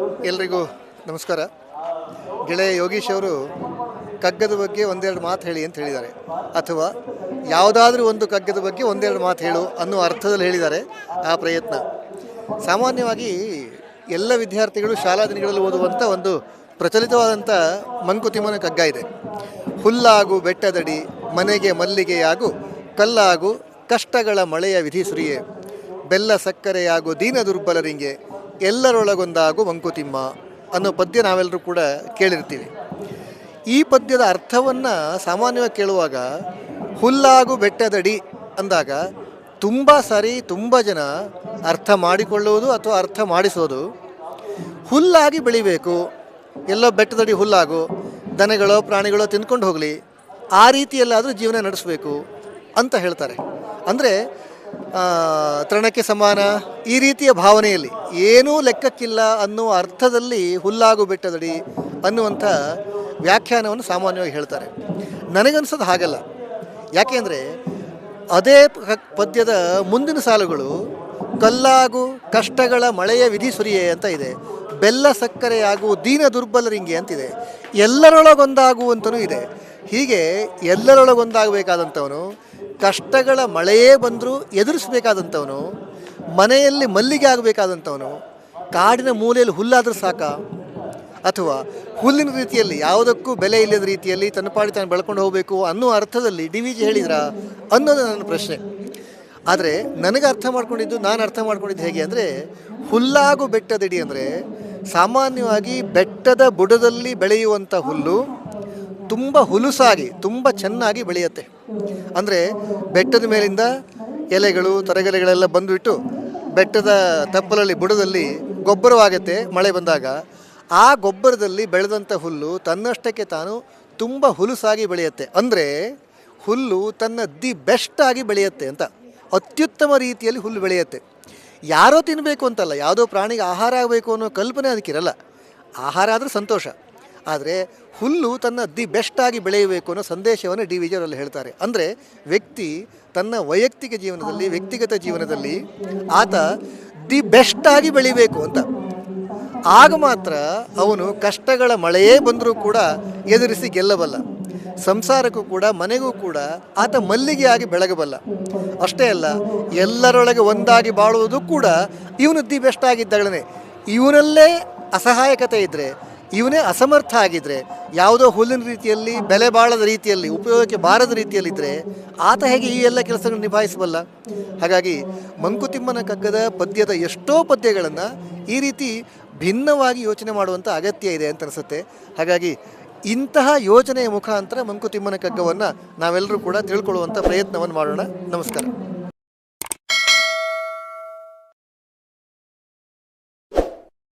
ಎಲ್ರಿಗೂ ನಮಸ್ಕಾರ. ಗೆಳೆಯ ಯೋಗೀಶ್ ಅವರು ಕಗ್ಗದ ಬಗ್ಗೆ ಒಂದೆರಡು ಮಾತು ಹೇಳಿ ಅಂತ ಹೇಳಿದ್ದಾರೆ. ಅಥವಾ ಯಾವುದಾದ್ರೂ ಒಂದು ಕಗ್ಗದ ಬಗ್ಗೆ ಒಂದೆರಡು ಮಾತು ಹೇಳು ಅನ್ನೋ ಅರ್ಥದಲ್ಲಿ ಹೇಳಿದ್ದಾರೆ ಆ ಪ್ರಯತ್ನ. ಸಾಮಾನ್ಯವಾಗಿ ಎಲ್ಲ ವಿದ್ಯಾರ್ಥಿಗಳು ಶಾಲಾ ದಿನಗಳಲ್ಲಿ ಓದುವಂಥ ಒಂದು ಪ್ರಚಲಿತವಾದಂಥ ಮಂಕುತಿಮ್ಮನ ಕಗ್ಗ ಇದೆ. ಹುಲ್ಲಾಗು ಬೆಟ್ಟದಡಿ, ಮನೆಗೆ ಮಲ್ಲಿಗೆಯಾಗು ಕಲ್ಲಾಗು ಕಷ್ಟಗಳ ಮಳೆಯ ವಿಧಿ ಸುರಿಯೇ, ಬೆಲ್ಲ ಸಕ್ಕರೆಯಾಗು ದೀನ ದುರ್ಬಲರಿಗೆ ಎಲ್ಲರೊಳಗೊಂದಾಗು ಮಂಕುತಿಮ್ಮ ಅನ್ನೋ ಪದ್ಯ ನಾವೆಲ್ಲರೂ ಕೂಡ ಕೇಳಿರ್ತೀವಿ. ಈ ಪದ್ಯದ ಅರ್ಥವನ್ನು ಸಾಮಾನ್ಯವಾಗಿ ಕೇಳುವಾಗ, ಹುಲ್ಲಾಗು ಬೆಟ್ಟದಡಿ ಅಂದಾಗ ತುಂಬ ಸಾರಿ ತುಂಬ ಜನ ಅರ್ಥ ಮಾಡಿಕೊಳ್ಳುವುದು ಅಥವಾ ಅರ್ಥ ಮಾಡಿಸೋದು. ಹುಲ್ಲಾಗಿ ಬೆಳಿಬೇಕು, ಎಲ್ಲೋ ಬೆಟ್ಟದಡಿ ಹುಲ್ಲಾಗು, ದನಗಳೋ ಪ್ರಾಣಿಗಳೋ ತಿಂದ್ಕೊಂಡು ಹೋಗಲಿ, ಆ ರೀತಿಯಲ್ಲಾದರೂ ಜೀವನ ನಡೆಸಬೇಕು ಅಂತ ಹೇಳ್ತಾರೆ. ಅಂದರೆ ತೃಣಕ್ಕೆ ಸಮಾನ. ಈ ರೀತಿಯ ಭಾವನೆಯಲ್ಲಿ ಏನೂ ಲೆಕ್ಕಕ್ಕಿಲ್ಲ ಅನ್ನುವ ಅರ್ಥದಲ್ಲಿ ಹುಲ್ಲಾಗು ಬೆಟ್ಟದಡಿ ಅನ್ನುವಂಥ ವ್ಯಾಖ್ಯಾನವನ್ನು ಸಾಮಾನ್ಯವಾಗಿ ಹೇಳ್ತಾರೆ. ನನಗನ್ಸೋದು ಹಾಗಲ್ಲ. ಯಾಕೆಂದರೆ ಅದೇ ಪದ್ಯದ ಮುಂದಿನ ಸಾಲುಗಳು ಕಲ್ಲಾಗು ಕಷ್ಟಗಳ ಮಳೆಯ ವಿಧಿ ಸುರಿಯೇ ಅಂತ ಇದೆ. ಬೆಲ್ಲ ಸಕ್ಕರೆಯಾಗು ದೀನ ದುರ್ಬಲರಿಂಗೆ ಅಂತಿದೆ. ಎಲ್ಲರೊಳಗೊಂದಾಗುವಂತನೂ ಇದೆ. ಹೀಗೆ ಎಲ್ಲರೊಳಗೊಂದಾಗಬೇಕಾದಂಥವನು ಕಷ್ಟಗಳ ಮಳೆಯೇ ಬಂದರೂ ಎದುರಿಸಬೇಕಾದಂಥವನು, ಮನೆಯಲ್ಲಿ ಮಲ್ಲಿಗೆ ಆಗಬೇಕಾದಂಥವನು, ಕಾಡಿನ ಮೂಲೆಯಲ್ಲಿ ಹುಲ್ಲಾದರೂ ಸಾಕ? ಅಥವಾ ಹುಲ್ಲಿನ ರೀತಿಯಲ್ಲಿ, ಯಾವುದಕ್ಕೂ ಬೆಲೆ ಇಲ್ಲದ ರೀತಿಯಲ್ಲಿ ತನ್ನ ಪಾಡಿ ತಾನು ಬೆಳ್ಕೊಂಡು ಹೋಗಬೇಕು ಅನ್ನೋ ಅರ್ಥದಲ್ಲಿ ಡಿ ವಿ ಜಿ ಹೇಳಿದ್ರ? ಅನ್ನೋದು ನನ್ನ ಪ್ರಶ್ನೆ. ಆದರೆ ನನಗೆ ಅರ್ಥ ಮಾಡ್ಕೊಂಡಿದ್ದು, ನಾನು ಅರ್ಥ ಮಾಡ್ಕೊಂಡಿದ್ದು ಹೇಗೆ ಅಂದರೆ, ಹುಲ್ಲಾಗು ಬೆಟ್ಟದಡಿ ಅಂದರೆ, ಸಾಮಾನ್ಯವಾಗಿ ಬೆಟ್ಟದ ಬುಡದಲ್ಲಿ ಬೆಳೆಯುವಂಥ ಹುಲ್ಲು ತುಂಬ ಹುಲುಸಾಗಿ, ತುಂಬ ಚೆನ್ನಾಗಿ ಬೆಳೆಯುತ್ತೆ. ಅಂದರೆ ಬೆಟ್ಟದ ಮೇಲಿಂದ ಎಲೆಗಳು, ತರಗೆಲೆಗಳೆಲ್ಲ ಬಂದುಬಿಟ್ಟು ಬೆಟ್ಟದ ತಪ್ಪಲಲ್ಲಿ, ಬುಡದಲ್ಲಿ ಗೊಬ್ಬರವಾಗುತ್ತೆ ಮಳೆ ಬಂದಾಗ. ಆ ಗೊಬ್ಬರದಲ್ಲಿ ಬೆಳೆದಂಥ ಹುಲ್ಲು ತನ್ನಷ್ಟಕ್ಕೆ ತಾನು ತುಂಬ ಹುಲುಸಾಗಿ ಬೆಳೆಯುತ್ತೆ. ಅಂದರೆ ಹುಲ್ಲು ತನ್ನ ದಿ ಬೆಸ್ಟ್ ಆಗಿ ಬೆಳೆಯುತ್ತೆ ಅಂತ. ಅತ್ಯುತ್ತಮ ರೀತಿಯಲ್ಲಿ ಹುಲ್ಲು ಬೆಳೆಯುತ್ತೆ. ಯಾರೋ ತಿನ್ನಬೇಕು ಅಂತಲ್ಲ, ಯಾವುದೋ ಪ್ರಾಣಿಗೆ ಆಹಾರ ಆಗಬೇಕು ಅನ್ನೋ ಕಲ್ಪನೆ ಅದಕ್ಕಿರಲ್ಲ. ಆಹಾರ ಆದರೆ ಸಂತೋಷ. ಆದರೆ ಹುಲ್ಲು ತನ್ನ ದಿ ಬೆಸ್ಟ್ ಆಗಿ ಬೆಳೆಯಬೇಕು ಅನ್ನೋ ಸಂದೇಶವನ್ನು ಡಿ ವಿಜಯರಲ್ಲಿ ಹೇಳ್ತಾರೆ. ಅಂದರೆ ವ್ಯಕ್ತಿ ತನ್ನ ವೈಯಕ್ತಿಕ ಜೀವನದಲ್ಲಿ, ವ್ಯಕ್ತಿಗತ ಜೀವನದಲ್ಲಿ ಆತ ದಿ ಬೆಸ್ಟ್ ಆಗಿ ಬೆಳಿಬೇಕು ಅಂತ. ಆಗ ಮಾತ್ರ ಅವನು ಕಷ್ಟಗಳ ಮಳೆಯೇ ಬಂದರೂ ಕೂಡ ಎದುರಿಸಿ ಗೆಲ್ಲಬಲ್ಲ. ಸಂಸಾರಕ್ಕೂ ಕೂಡ, ಮನೆಗೂ ಕೂಡ ಆತ ಮಲ್ಲಿಗೆಯಾಗಿ ಬೆಳಗಬಲ್ಲ. ಅಷ್ಟೇ ಅಲ್ಲ, ಎಲ್ಲರೊಳಗೆ ಒಂದಾಗಿ ಬಾಳುವುದು ಕೂಡ ಇವನು ದಿ ಬೆಸ್ಟ್ ಆಗಿದ್ದಾಗಲೇ ಇವನಲ್ಲೇ ಅಸಹಾಯಕತೆ ಇದ್ದರೆ ಇವನೇ ಅಸಮರ್ಥ ಆಗಿದ್ರೆ, ಯಾವುದೋ ಹುಲ್ಲಿನ ರೀತಿಯಲ್ಲಿ, ಬೆಲೆ ಬಾಳದ ರೀತಿಯಲ್ಲಿ, ಉಪಯೋಗಕ್ಕೆ ಬಾರದ ರೀತಿಯಲ್ಲಿದ್ದರೆ ಆತ ಹೇಗೆ ಈ ಎಲ್ಲ ಕೆಲಸಗಳನ್ನು ನಿಭಾಯಿಸಬಲ್ಲ? ಹಾಗಾಗಿ ಮಂಕುತಿಮ್ಮನ ಕಗ್ಗದ ಪದ್ಯದ ಎಷ್ಟೋ ಪದ್ಯಗಳನ್ನು ಈ ರೀತಿ ಭಿನ್ನವಾಗಿ ಯೋಚನೆ ಮಾಡುವಂಥ ಅಗತ್ಯ ಇದೆ ಅಂತ ಅನಿಸುತ್ತೆ. ಹಾಗಾಗಿ ಇಂತಹ ಯೋಜನೆಯ ಮುಖಾಂತರ ಮಂಕುತಿಮ್ಮನ ಕಗ್ಗವನ್ನು ನಾವೆಲ್ಲರೂ ಕೂಡ ತಿಳ್ಕೊಳ್ಳುವಂಥ ಪ್ರಯತ್ನವನ್ನು ಮಾಡೋಣ. ನಮಸ್ಕಾರ.